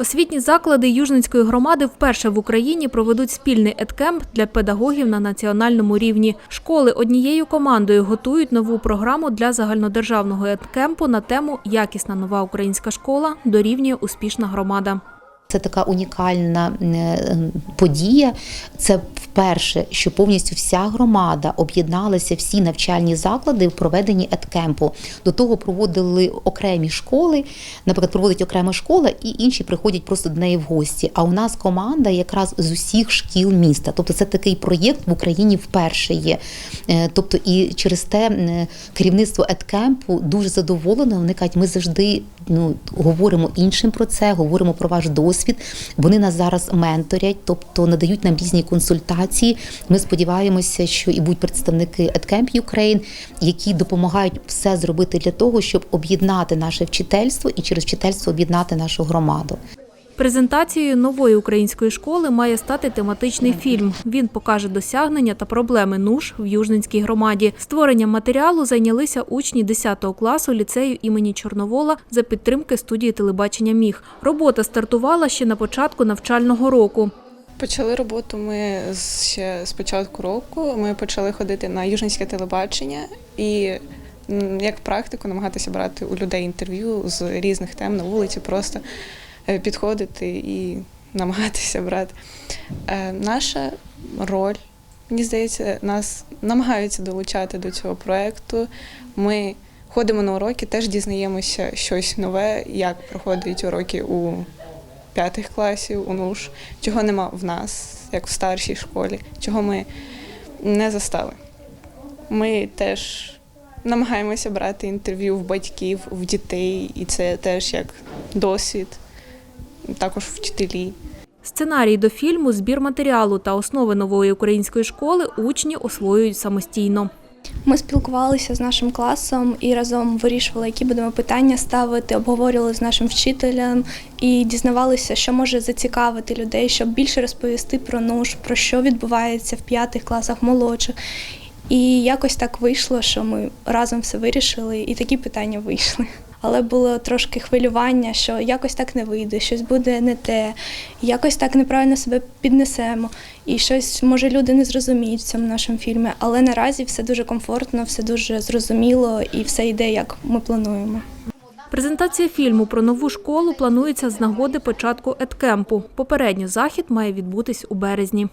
Освітні заклади Южницької громади вперше в Україні проведуть спільний едкемп для педагогів на національному рівні. Школи однією командою готують нову програму для загальнодержавного едкемпу на тему Якісна нова українська школа дорівнює успішна громада. Це така унікальна е, подія. Це вперше, що повністю вся громада об'єдналася, всі навчальні заклади в проведенні едкемпу. До того проводили окремі школи, наприклад, проводить окрема школа, і інші приходять просто до неї в гості. А у нас команда якраз з усіх шкіл міста. Тобто це такий проєкт в Україні вперше є. Е, Тобто, і через те е, керівництво едкемпу дуже задоволене. Вони кажуть, ми завжди ну, говоримо іншим про це, говоримо про ваш досвід. Вони нас зараз менторять, тобто надають нам різні консультації. Ми сподіваємося, що і будуть представники EdCamp Ukraine, які допомагають все зробити для того, щоб об'єднати наше вчительство і через вчительство об'єднати нашу громаду. Презентацією нової української школи має стати тематичний фільм. Він покаже досягнення та проблеми НУШ в Южненській громаді. Створенням матеріалу зайнялися учні 10 класу ліцею імені Чорновола за підтримки студії телебачення Міг. Робота стартувала ще на початку навчального року. Почали роботу ми ще з початку року. Ми почали ходити на южницьке телебачення і як практику намагатися брати у людей інтерв'ю з різних тем на вулиці, просто підходити і намагатися брати. Е, Наша роль, мені здається, нас намагаються долучати до цього проєкту. Ми ходимо на уроки, теж дізнаємося щось нове, як проходять уроки у п'ятих класів, у НУШ, чого нема в нас, як в старшій школі, чого ми не застали. Ми теж намагаємося брати інтерв'ю в батьків, в дітей, і це теж як досвід, також вчителі. Сценарій до фільму, збір матеріалу та основи нової української школи учні освоюють самостійно. Ми спілкувалися з нашим класом і разом вирішували, які будемо питання ставити, обговорювали з нашим вчителем і дізнавалися, що може зацікавити людей, щоб більше розповісти про НУШ, про що відбувається в п'ятих класах молодших. І якось так вийшло, що ми разом все вирішили, і такі питання вийшли. Але було трошки хвилювання, що якось так не вийде, щось буде не те, якось так неправильно себе піднесемо, і щось може люди не зрозуміють в цьому нашому фільмі. Але наразі все дуже комфортно, все дуже зрозуміло і все йде, як ми плануємо. Презентація фільму про нову школу планується з нагоди початку едкемпу. Попередньо захід має відбутись у березні.